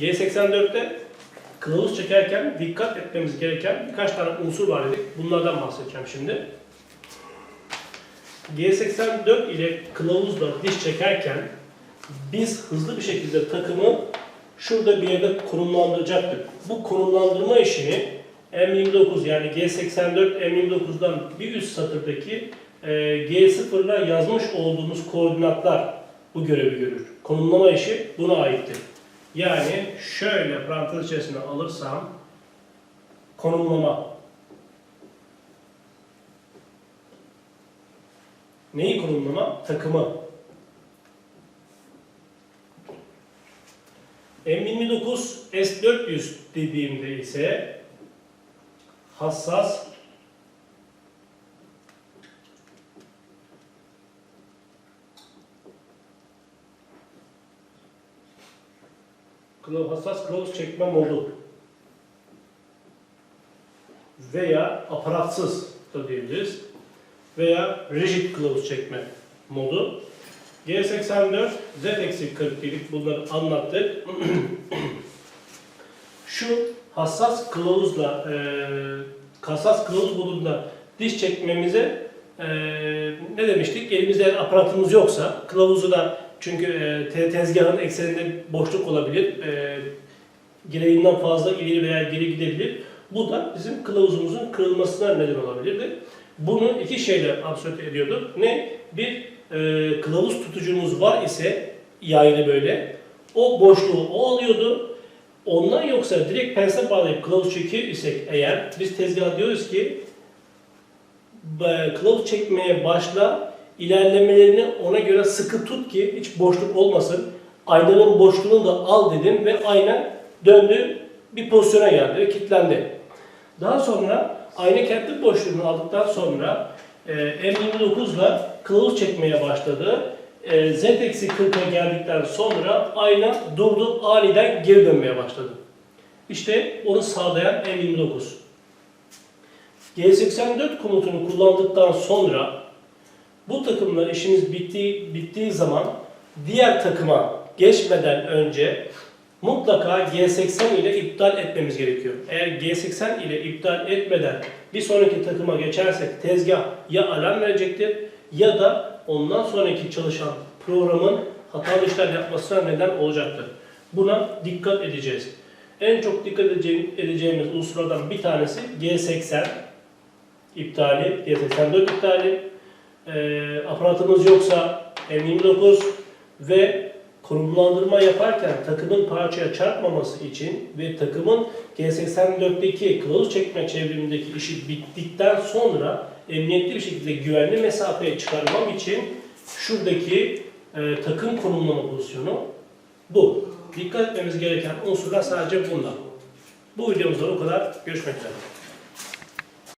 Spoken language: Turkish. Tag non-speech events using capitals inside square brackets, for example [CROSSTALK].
G84'te kılavuz çekerken dikkat etmemiz gereken birkaç tane unsur var dedik. Bunlardan bahsedeceğim şimdi. G84 ile kılavuzla diş çekerken biz hızlı bir şekilde takımı şurada bir yerde konumlandıracaktık. Bu konumlandırma işini M29 yani G84 M29'dan bir üst satırdaki e, G0'la yazmış olduğumuz koordinatlar bu görevi görür. Konumlama işi buna aittir. Yani şöyle parantez içerisine alırsam konumlama. Neyi konumlama? Takımı. M29 S400 dediğimde ise hassas kılav- hassas kılavuz çekme modu veya aparatsız da diyebiliriz veya rigid kılavuz çekme modu G84 Z-40 dedik bunları anlattık. [CLEARS THROAT] Şu hassas kılavuzla e, hassas kılavuz modunda diş çekmemize e, ne demiştik? Elimizde aparatımız yoksa kılavuzu da çünkü e, te- tezgahın ekseninde boşluk olabilir. E, gereğinden fazla ileri veya geri gidebilir. Bu da bizim kılavuzumuzun kırılmasına neden olabilirdi. Bunu iki şeyle absorbe ediyorduk. Ne? Bir e, kılavuz tutucumuz var ise yaylı böyle o boşluğu o alıyordu. Ondan yoksa direkt pense bağlayıp kılavuz çekiyor isek eğer biz tezgah diyoruz ki e, kılavuz çekmeye başla ilerlemelerini ona göre sıkı tut ki hiç boşluk olmasın. Aynanın boşluğunu da al dedim ve ayna döndü bir pozisyona geldi ve kilitlendi. Daha sonra ayna kendi boşluğunu aldıktan sonra e, M29 ile kılavuz çekmeye başladı. E, Z-40'a geldikten sonra ayna durdu aniden geri dönmeye başladı. İşte onu sağlayan M29. G84 komutunu kullandıktan sonra bu takımla işimiz bittiği, bittiği zaman diğer takıma geçmeden önce mutlaka G80 ile iptal etmemiz gerekiyor. Eğer G80 ile iptal etmeden bir sonraki takıma geçersek tezgah ya alarm verecektir ya da ondan sonraki çalışan programın hatalı işler yapmasına neden olacaktır. Buna dikkat edeceğiz. En çok dikkat edeceğim- edeceğimiz unsurlardan bir tanesi G80 iptali, G84 iptali, Ee, aparatımız yoksa M29 ve konumlandırma yaparken takımın parçaya çarpmaması için ve takımın G84'teki kılavuz çekme çevrimindeki işi bittikten sonra emniyetli bir şekilde güvenli mesafeye çıkarmam için şuradaki e, takım konumlama pozisyonu bu. Dikkat etmemiz gereken unsurlar sadece bunlar. Bu videomuzda bu kadar. Görüşmek üzere.